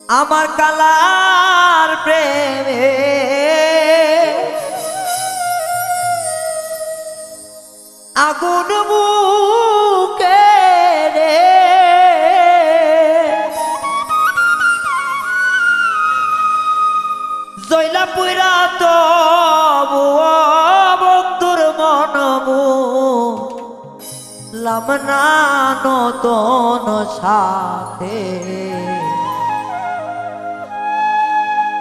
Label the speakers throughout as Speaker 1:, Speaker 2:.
Speaker 1: আমার কালার প্রেমে। আগুন বুকে রে। জৈলা পুরা তো বন্ধুর মনবু লামনা নতন সাথে।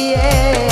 Speaker 1: দিয়ে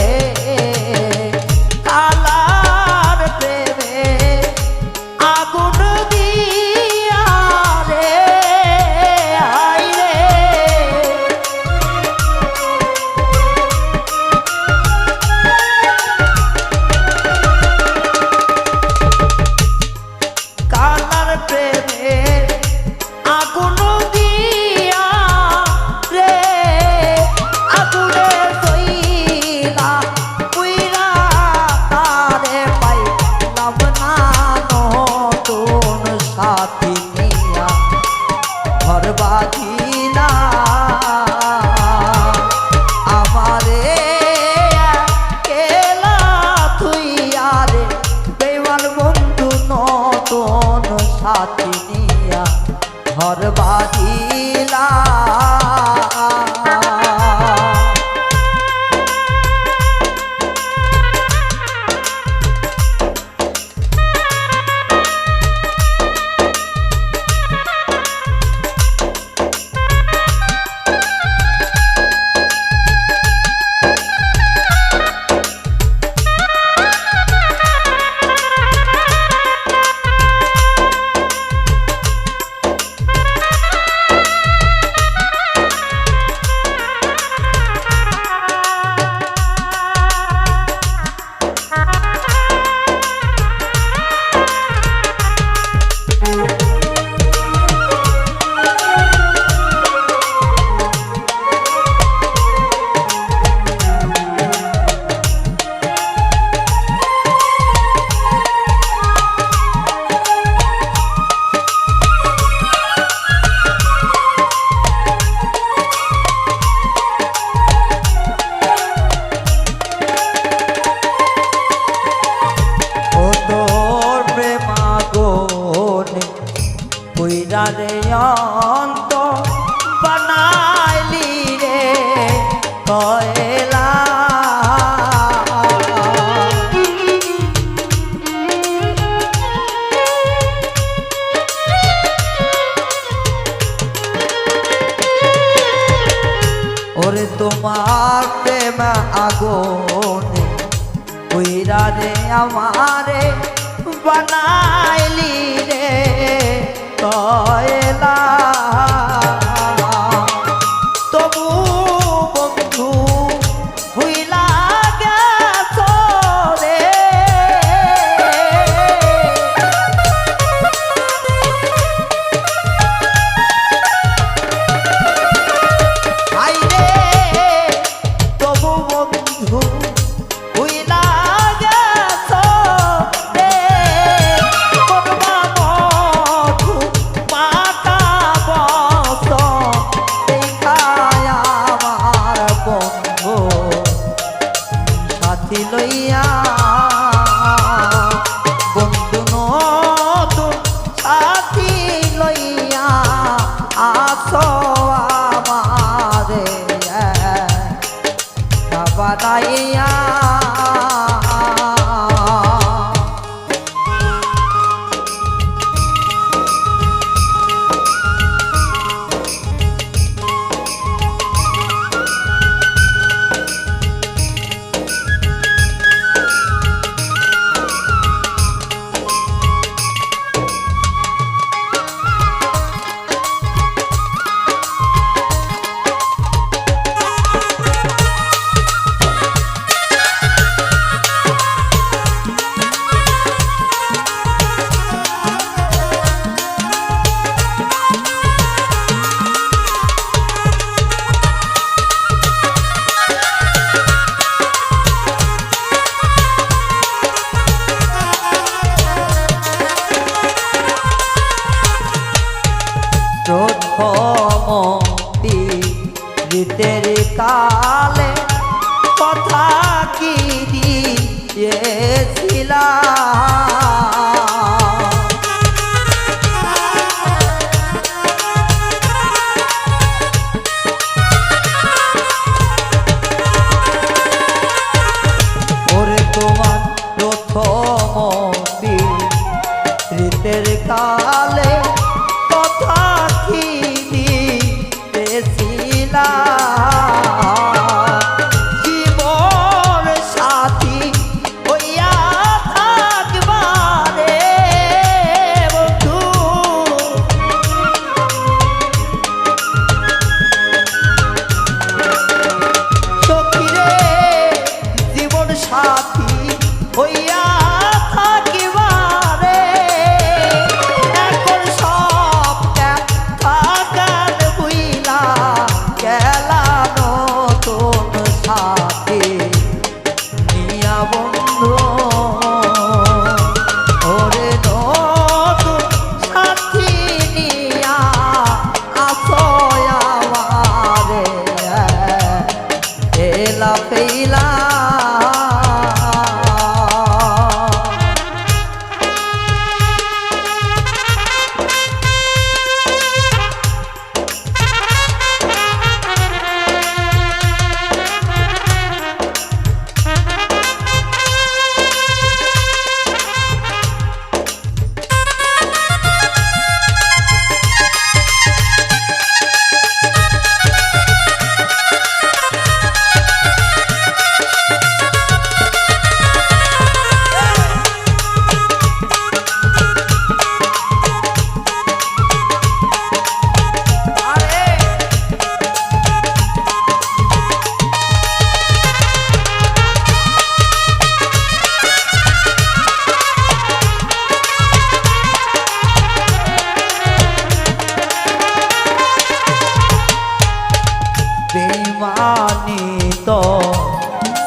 Speaker 1: और बाकी আগুনে কইরা রে আমারে বানাইলি রে কয়লা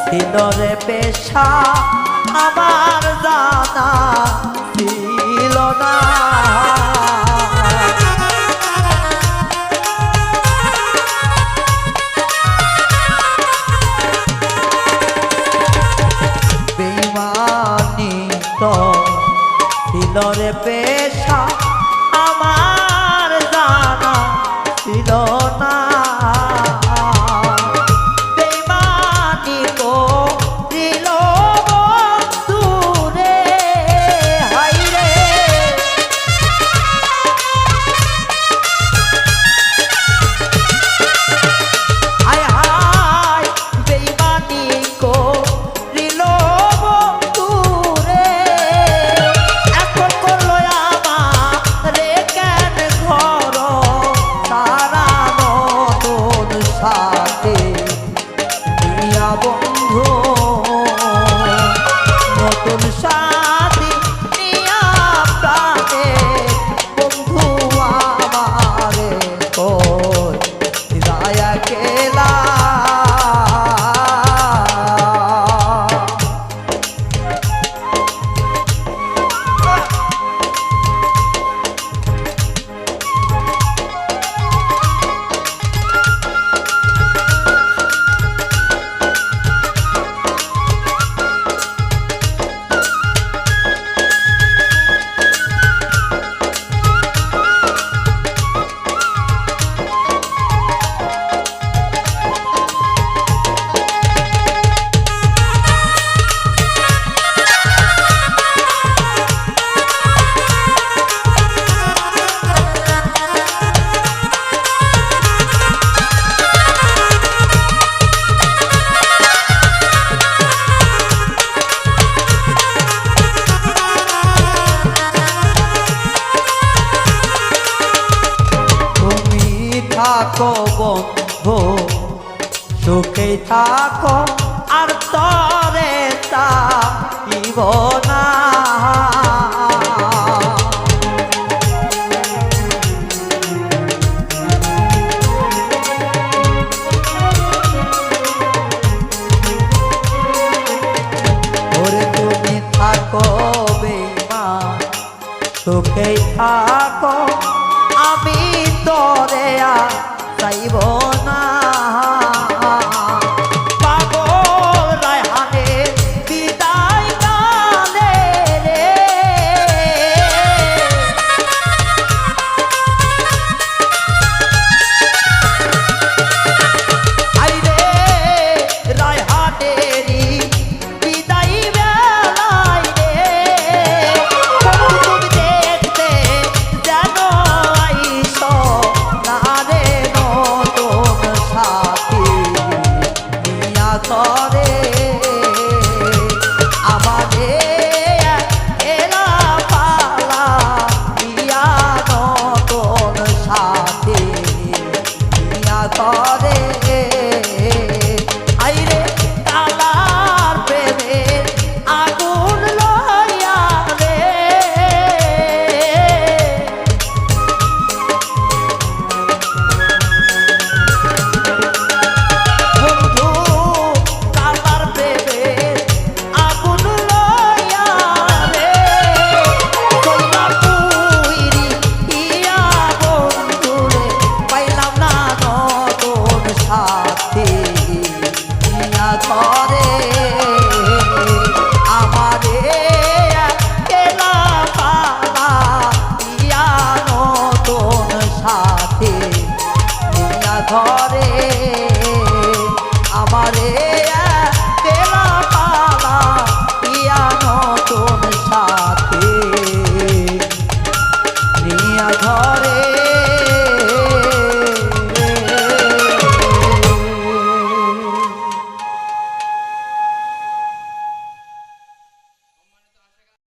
Speaker 1: সিলরে পেশা আমার জানা ছিল না। থাকো আর তরে তাইব না। সুখেই থাকো আমি তরে চাইব না। করে। করে